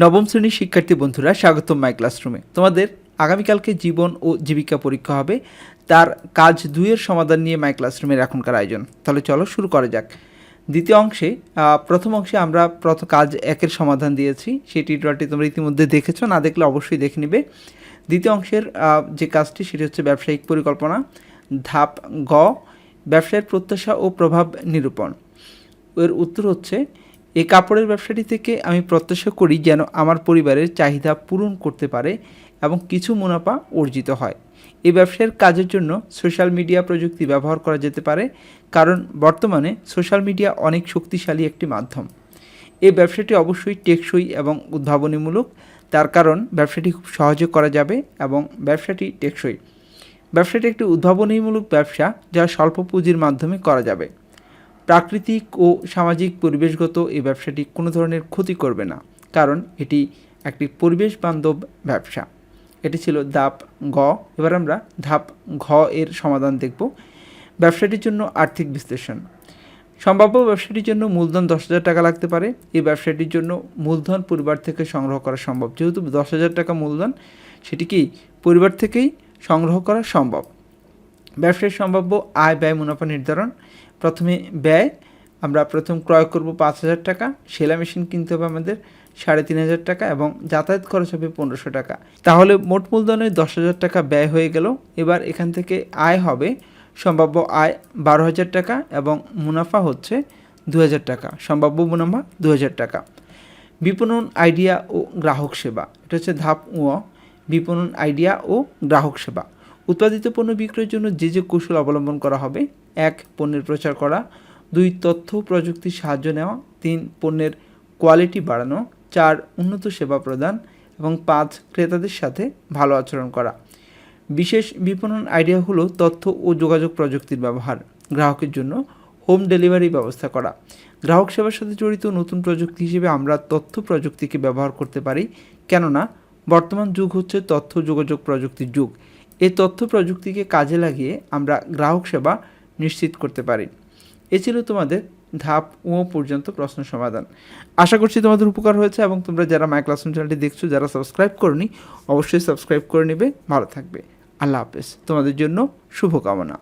নবম শ্রেণির শিক্ষার্থী বন্ধুরা, স্বাগতম মাই ক্লাসরুমে তোমাদের আগামীকালকে জীবন ও জীবিকা পরীক্ষা হবে। তার কাজ দুইয়ের সমাধান নিয়ে মাই ক্লাসরুমের এখনকার আয়োজন। তাহলে চলো শুরু করা যাক। দ্বিতীয় অংশে প্রথম অংশে আমরা প্রথম কাজ একের সমাধান দিয়েছি। সেই টিউটোরিয়ালটি তোমরা ইতিমধ্যে দেখেছ, না দেখলে অবশ্যই দেখে নিবে। দ্বিতীয় অংশের যে কাজটি, সেটি হচ্ছে ব্যবসায়িক পরিকল্পনা। ধাপ গ, ব্যবসায়ের প্রত্যাশা ও প্রভাব নিরূপণ। এর উত্তর হচ্ছে এই কাপড়ের ব্যবসাটি থেকে আমি প্রত্যাশা করি যেন আমার পরিবারের চাহিদা পূরণ করতে পারে এবং কিছু মুনাফা অর্জিত হয়। এই ব্যবসায়ের কাজের জন্য সোশ্যাল মিডিয়া প্রযুক্তি ব্যবহার করা যেতে পারে, কারণ বর্তমানে সোশ্যাল মিডিয়া অনেক শক্তিশালী একটি মাধ্যম। এই ব্যবসাটি অবশ্যই টেকসই এবং উদ্ভাবনীমূলক, তার কারণ ব্যবসাটি খুব সহজে করা যাবে এবং ব্যবসাটি টেকসই। ব্যবসাটি একটি উদ্ভাবনীমূলক ব্যবসা যা স্বল্প পুঁজির মাধ্যমে করা যাবে। প্রাকৃতিক ও সামাজিক পরিবেশগত এই ব্যবসাটি কোনো ধরনের ক্ষতি করবে না, কারণ এটি একটি পরিবেশ বান্ধব ব্যবসা। এটি ছিল ধাপ গ এবার আমরা ধাপ ঘ এর সমাধান দেখব। ব্যবসাটির জন্য আর্থিক বিশ্লেষণ। সম্ভাব্য ব্যবসাটির জন্য মূলধন দশ হাজার টাকা লাগতে পারে। এই ব্যবসাটির জন্য মূলধন পরিবার থেকে সংগ্রহ করা সম্ভব। যেহেতু দশ হাজার টাকা মূলধন সেটি কি পরিবার থেকেই সংগ্রহ করা সম্ভব। ব্যবসায় সম্ভাব্য আয় ব্যয় মুনাফা নির্ধারণ। প্রথমে ব্যয়, আমরা প্রথম ক্রয় করব পাঁচ হাজার টাকা, সেলাই মেশিন কিনতে হবে আমাদের সাড়ে তিন হাজার টাকা এবং যাতায়াত খরচ হবে পনেরোশো টাকা। তাহলে মোট মূলধনে দশ হাজার টাকা ব্যয় হয়ে গেল। এবার এখান থেকে আয় হবে সম্ভাব্য আয় বারো হাজার টাকা এবং মুনাফা হচ্ছে দু হাজার টাকা, সম্ভাব্য মুনাফা দু হাজার টাকা। বিপণন আইডিয়া ও গ্রাহক সেবা, এটা হচ্ছে ধাপ ও, বিপণন আইডিয়া ও গ্রাহক সেবা। উৎপাদিত পণ্য বিক্রয়ের জন্য যে যে কৌশল অবলম্বন করা হবে, এক, পণ্যের প্রচার করা, দুই, তথ্য প্রযুক্তির সাহায্য নেওয়া, তিন, পণ্যের কোয়ালিটি বাড়ানো, চার, উন্নত সেবা প্রদান, এবং পাঁচ, ক্রেতাদের সাথে ভালো আচরণ করা। বিশেষ বিপণন আইডিয়া হলো তথ্য ও যোগাযোগ প্রযুক্তির ব্যবহার, গ্রাহকের জন্য হোম ডেলিভারি ব্যবস্থা করা। গ্রাহক সেবার সাথে জড়িত নতুন প্রযুক্তি হিসেবে আমরা তথ্য প্রযুক্তিকে ব্যবহার করতে পারি, কেননা বর্তমান যুগ হচ্ছে তথ্য যোগাযোগ প্রযুক্তির যুগ। এই তথ্য প্রযুক্তিকে কাজে লাগিয়ে আমরা গ্রাহক সেবা নিশ্চিত করতে পারি। এ ছিল তোমাদের ধাপ ও পর্যন্ত প্রশ্ন সমাধান। আশা করছি তোমাদের উপকার হয়েছে এবং তোমরা যারা মাই ক্লাসরুম চ্যানেলটি দেখছ, যারা সাবস্ক্রাইব করনি, অবশ্যই সাবস্ক্রাইব করে নেবে। ভালো থাকবে। আল্লাহ হাফেজ। তোমাদের জন্য শুভকামনা।